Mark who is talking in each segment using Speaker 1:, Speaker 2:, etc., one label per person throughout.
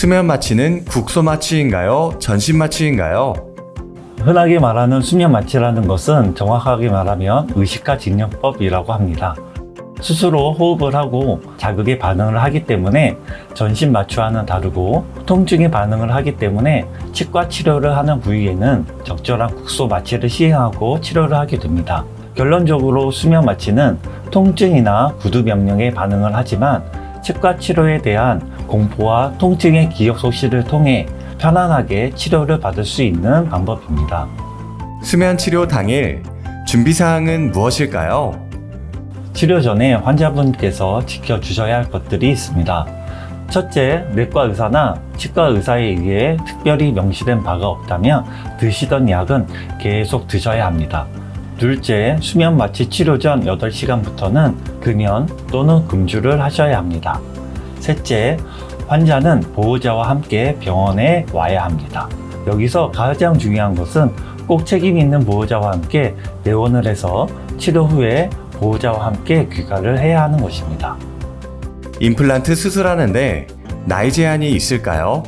Speaker 1: 수면 마취는 국소 마취인가요? 전신 마취인가요?
Speaker 2: 흔하게 말하는 수면 마취라는 것은 정확하게 말하면 의식과 진영법이라고 합니다. 스스로 호흡을 하고 자극에 반응을 하기 때문에 전신 마취와는 다르고 통증에 반응을 하기 때문에 치과 치료를 하는 부위에는 적절한 국소 마취를 시행하고 치료를 하게 됩니다. 결론적으로 수면 마취는 통증이나 구두 명령에 반응을 하지만 치과 치료에 대한 공포와 통증의 기억 소실을 통해 편안하게 치료를 받을 수 있는 방법입니다.
Speaker 1: 수면 치료 당일 준비 사항은 무엇일까요?
Speaker 2: 치료 전에 환자분께서 지켜주셔야 할 것들이 있습니다. 첫째, 내과 의사나 치과 의사에 의해 특별히 명시된 바가 없다면 드시던 약은 계속 드셔야 합니다. 둘째, 수면 마취 치료 전 8시간부터는 금연 또는 금주를 하셔야 합니다. 셋째, 환자는 보호자와 함께 병원에 와야 합니다. 여기서 가장 중요한 것은 꼭 책임 있는 보호자와 함께 내원을 해서 치료 후에 보호자와 함께 귀가를 해야 하는 것입니다.
Speaker 1: 임플란트 수술하는데 나이 제한이 있을까요?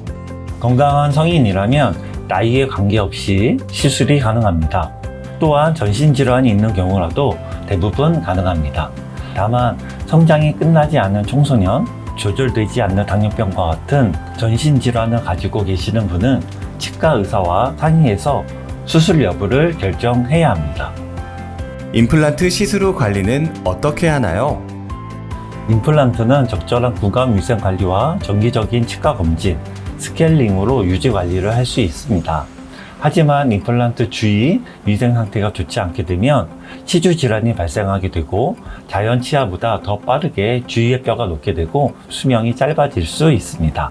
Speaker 2: 건강한 성인이라면 나이에 관계없이 시술이 가능합니다. 또한 전신질환이 있는 경우라도 대부분 가능합니다. 다만 성장이 끝나지 않은 청소년, 조절되지 않는 당뇨병과 같은 전신질환을 가지고 계시는 분은 치과 의사와 상의해서 수술 여부를 결정해야 합니다.
Speaker 1: 임플란트 시술 후 관리는 어떻게 하나요?
Speaker 2: 임플란트는 적절한 구강 위생 관리와 정기적인 치과 검진, 스케일링으로 유지 관리를 할 수 있습니다. 하지만 임플란트 주위 위생 상태가 좋지 않게 되면 치주 질환이 발생하게 되고 자연 치아보다 더 빠르게 주위의 뼈가 녹게 되고 수명이 짧아질 수 있습니다.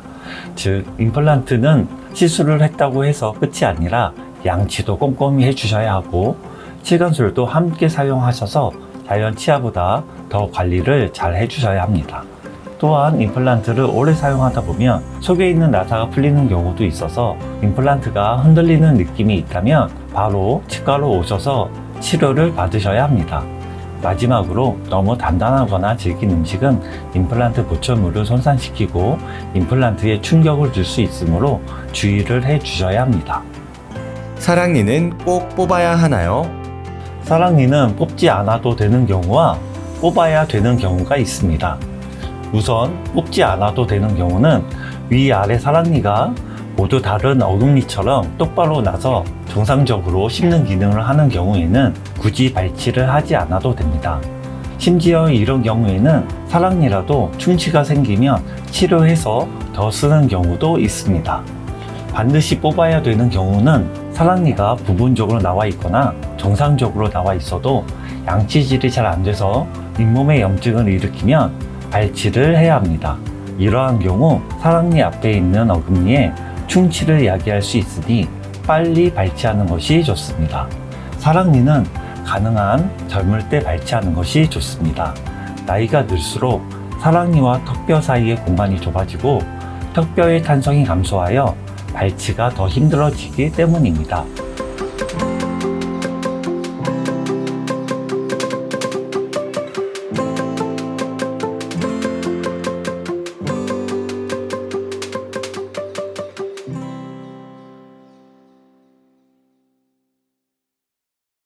Speaker 2: 즉, 임플란트는 시술을 했다고 해서 끝이 아니라 양치도 꼼꼼히 해주셔야 하고 칠간술도 함께 사용하셔서 자연 치아보다 더 관리를 잘 해주셔야 합니다. 또한 임플란트를 오래 사용하다 보면 속에 있는 나사가 풀리는 경우도 있어서 임플란트가 흔들리는 느낌이 있다면 바로 치과로 오셔서 치료를 받으셔야 합니다. 마지막으로 너무 단단하거나 질긴 음식은 임플란트 보철물을 손상시키고 임플란트에 충격을 줄 수 있으므로 주의를 해 주셔야 합니다.
Speaker 1: 사랑니는 꼭 뽑아야 하나요?
Speaker 2: 사랑니는 뽑지 않아도 되는 경우와 뽑아야 되는 경우가 있습니다. 우선 뽑지 않아도 되는 경우는 위아래 사랑니가 모두 다른 어금니처럼 똑바로 나서 정상적으로 씹는 기능을 하는 경우에는 굳이 발치를 하지 않아도 됩니다. 심지어 이런 경우에는 사랑니라도 충치가 생기면 치료해서 더 쓰는 경우도 있습니다. 반드시 뽑아야 되는 경우는 사랑니가 부분적으로 나와 있거나 정상적으로 나와 있어도 양치질이 잘 안 돼서 잇몸에 염증을 일으키면 발치를 해야 합니다. 이러한 경우 사랑니 앞에 있는 어금니에 충치를 야기할 수 있으니 빨리 발치하는 것이 좋습니다. 사랑니는 가능한 젊을 때 발치하는 것이 좋습니다. 나이가 들수록 사랑니와 턱뼈 사이의 공간이 좁아지고 턱뼈의 탄성이 감소하여 발치가 더 힘들어지기 때문입니다.